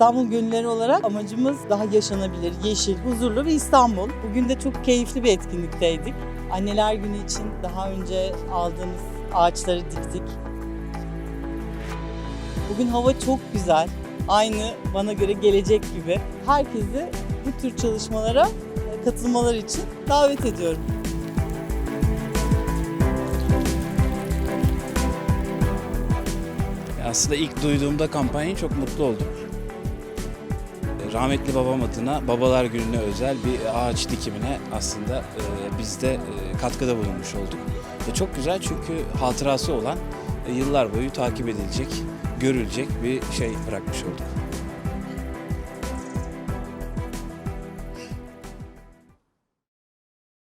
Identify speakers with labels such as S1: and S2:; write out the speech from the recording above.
S1: İstanbul Gönülleri olarak amacımız daha yaşanabilir, yeşil, huzurlu bir İstanbul. Bugün de çok keyifli bir etkinlikteydik. Anneler Günü için daha önce aldığımız ağaçları diktik. Bugün hava çok güzel. Aynı bana göre gelecek gibi. Herkesi bu tür çalışmalara katılmaları için davet ediyorum.
S2: Aslında ilk duyduğumda kampanyayı çok mutlu oldum. Rahmetli babam adına Babalar Günü'ne özel bir ağaç dikimine aslında e, biz de e, katkıda bulunmuş olduk. Ve çok güzel çünkü hatırası olan e, yıllar boyu takip edilecek, görülecek bir şey bırakmış olduk.